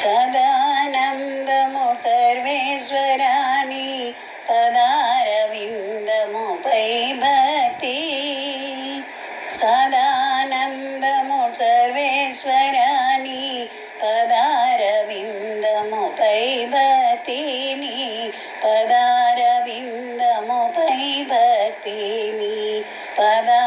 సదానందము సర్వేశ్వరాని పదారవిందముపై భక్తి సదానందము సర్వేశ్వరాని పదారవిందముపై భక్తిని పదారవిందముపై భక్తిని పదా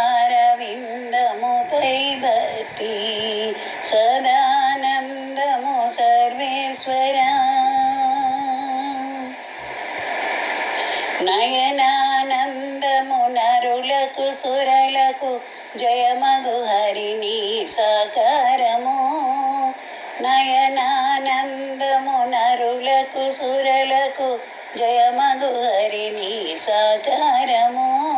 నయనానందమునరులకు సురలకు జయమగు హరిణి సాకారము. నయనానందమునరులకు సురలకు జయమగు హరిణి సాకారము.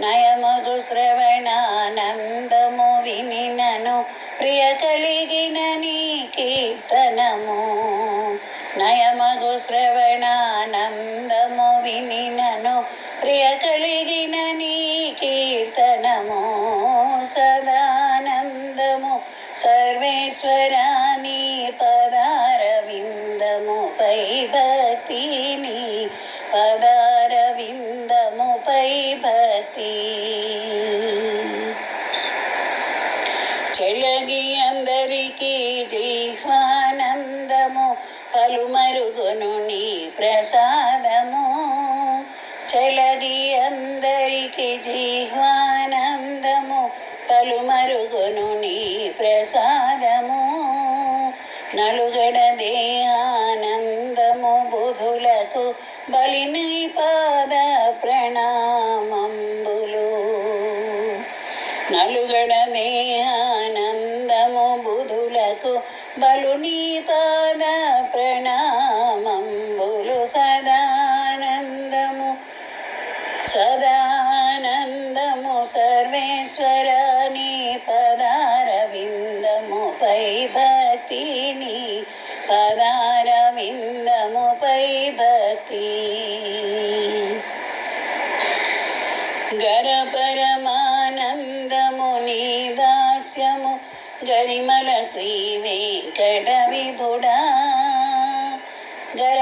నయమగు శ్రవణానందము వినినను ప్రియ కలిగిన నీ కీర్తనము. నయమగు శ్రవణానందము వినినను ప్రియ కలిగిన నీ కీర్తనము సదానందము. సర్వేశ్వరాని పదారవిందముపై భక్తిని పదారవిందముపై భక్తి చెలగి అందరికీ పలుమరుగును నీ ప్రసాదము చెలగి అందరికి జీహ్వానందము పలుమరుగును నీ ప్రసాదము నలుగడ ఆనందము. బుధులకు బలిని పాద ప్రణామంబులు నలుగడ ఆనందము. బుధులకు బలుని పాద సదానందము సర్వేశ్వరాని పదారవిందముపై భక్తిని పదారవిందముపై భక్తి గర పరమానందము నీ దాస్యము గరిమల శ్రీ వెంకట విభుడా గర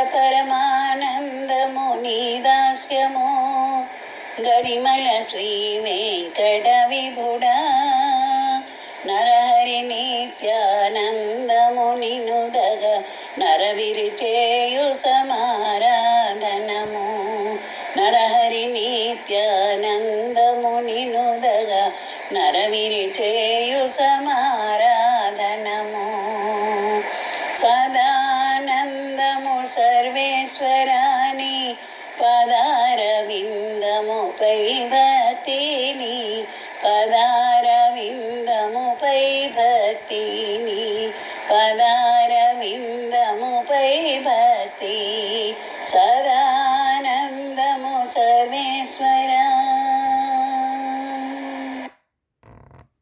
గరిమల శ్రీ వెంకట విభుడా నరహరి నిత్యానందము నినుదగ నరవిరి చేయు సమారాధనము. నరహరి నిత్యానందము నినుదగ నరవిరి చేయు సమారాధనము. సదా పైభతిని పదారవిందము పైభతిని పదారవిందము పైభతి సదానందము సర్వేశ్వర